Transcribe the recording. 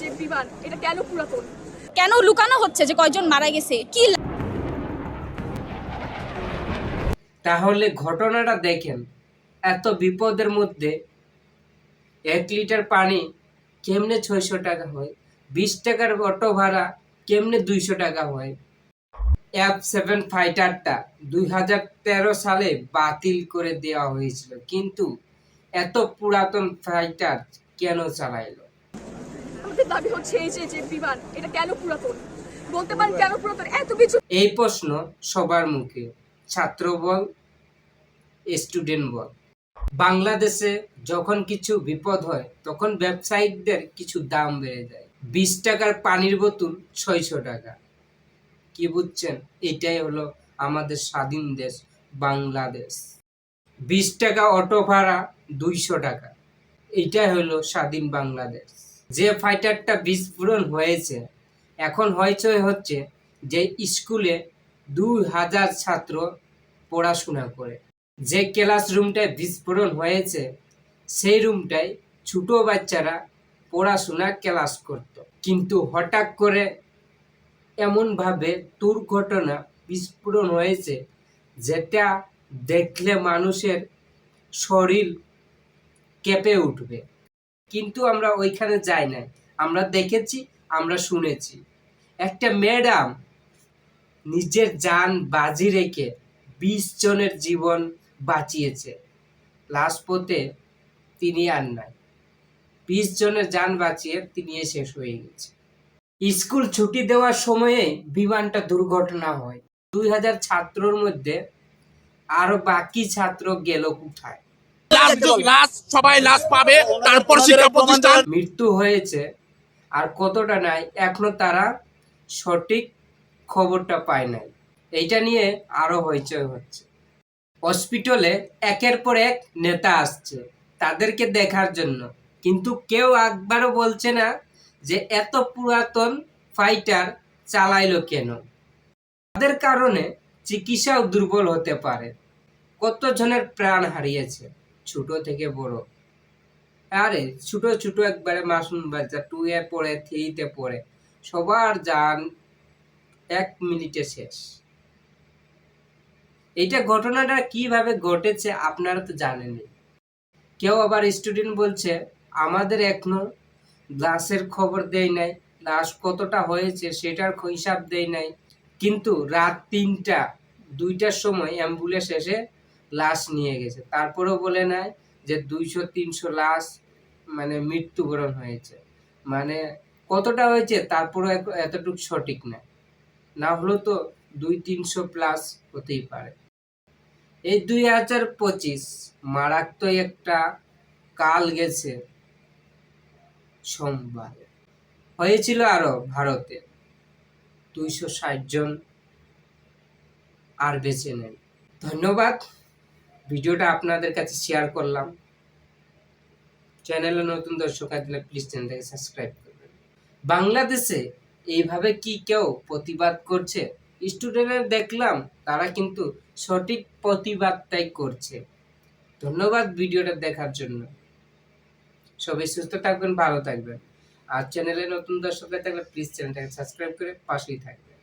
যে বিমান, এটা কেন পুরাতন? কেন লুকানো হচ্ছে যে কয়জন মারা গেছে? কি তাহলে ঘটনাটা দেখেন। এত বিপদের মধ্যে এক লিটার পানি কেমনে ছয়শো টাকা হয়? বিশ টাকার অটো ভাড়া কেমনে দুইশো টাকা হয়? এফ সেভেন ফাইটারটা দুই হাজার তেরো সালে বাতিল করে দেওয়া হয়েছিল। কিন্তু এত পুরাতন ফাইটার কেন চালাইলো? আমাদের দাবি হচ্ছে এই যে যে বিমান, এটা কেন পুরাতন? বলতে পারেন কেন পুরাতন? এত কিছু এই প্রশ্ন সবার মুখে। ছাত্র বল স্টুডেন্ট বল। বাংলাদেশে যখন কিছু বিপদ হয়, তখন ব্যবসায়িকদের কিছু দাম বেড়ে যায়। বিশ টাকার পানির বোতল ছয়শো টাকা। কি বুঝছেন? এটাই হলো আমাদের স্বাধীন দেশ, বাংলাদেশ। বিশ টাকা অটো ভাড়া দুইশো টাকা। এইটাই হলো স্বাধীন বাংলাদেশ। যে ফাইটারটা বিস্ফোরণ হয়েছে, এখন হইচই হচ্ছে যে স্কুলে দুই হাজার ছাত্র পড়াশোনা করে। যে ক্লাসরুমটায় বিস্ফোরণ হয়েছে, সেই রুমটায় ছোট বাচ্চারা পড়াশোনা ক্লাস করত। কিন্তু হঠাৎ করে এমনভাবে দুর্ঘটনা বিস্ফোরণ হয়েছে, যেটা দেখলে মানুষের শরীর কেঁপে উঠবে। কিন্তু আমরা ওইখানে যাই নাই। আমরা দেখেছি, আমরা শুনেছি। একটা ম্যাডাম নিজের যান বাজি রেখে বিশ জনের জীবন বাঁচিয়েছে। লাস্ট পথে তিনি আর নাই। বিশ জনের যান বাঁচিয়ে তিনি শেষ হয়ে গেছে। স্কুল ছুটি দেওয়ার সময়ে বিমানটা দুর্ঘটনা হয়। দুই হাজার ছাত্রর মধ্যে আরও বাকি ছাত্র গেল কোথায়? লাশ লাশ সবাই লাশ পাবে তারপর শিক্ষা প্রতিষ্ঠান মৃত্যু হয়েছে আর কতটা নাই এখনও তারা সঠিক খবরটা পায় নাই। এইটা নিয়ে আরও হইচই হচ্ছে। হসপিটালে একের পর এক নেতা আসছে তাদেরকে দেখার জন্য। কিন্তু কেউ একবারও বলছে না যে এত পুরাতন ফাইটার চালাইলো কেন। তাদের কারণে চিকিৎসাও দুর্বল হতে পারে। কতজনের প্রাণ হারিয়েছে? ছোট থেকে বড়। আরে, ছোট ছোট একবারে মাসুম বাচ্চা টু এ পড়ে থ্রিতে পড়ে। সবার যান এক মিনিটে শেষ। এইটা ঘটনাটা কীভাবে ঘটেছে আপনারা তো জানেনই। কেউ আবার স্টুডেন্ট বলছে, আমাদের এখনও লাশের খবর দেয় নাই লাশ কতটা হয়েছে সেটার হিসাব দেয় নাই। কিন্তু রাত তিনটা, দুইটার সময় অ্যাম্বুলেন্স এসে লাশ নিয়ে গেছে। তারপরেও বলে নাই যে দুইশো, তিনশো লাশ মানে মৃত্যুবরণ হয়েছে। মানে কতটা হয়েছে তারপরে এতটুকু সঠিক না। না হলেও তো দুই, তিনশো প্লাস হতেই পারে। এই দুই হাজার পঁচিশ মারাত্মক একটা কাল গেছে সোমবার। হয়েছিল আরও ভারতে। দুইশো ষাট জন আর বেঁচে নেন ধন্যবাদ। ভিডিওটা আপনাদের কাছে শেয়ার করলাম। চ্যানেলে নতুন দর্শক আসলে প্লিজ চ্যানেলটাকে সাবস্ক্রাইব করবেন। বাংলাদেশে এইভাবে কি কেউ প্রতিবাদ করছে? স্টুডেন্টরা দেখলাম, তারা কিন্তু সঠিক প্রতিবাদটাই করছে। ধন্যবাদ ভিডিওটা দেখার জন্য। সবাই সুস্থ থাকবেন, ভালো থাকবেন। আর চ্যানেলে নতুন দর্শক থাকলে প্লিজ চ্যানেলটাকে সাবস্ক্রাইব করে পাশেই থাকবেন।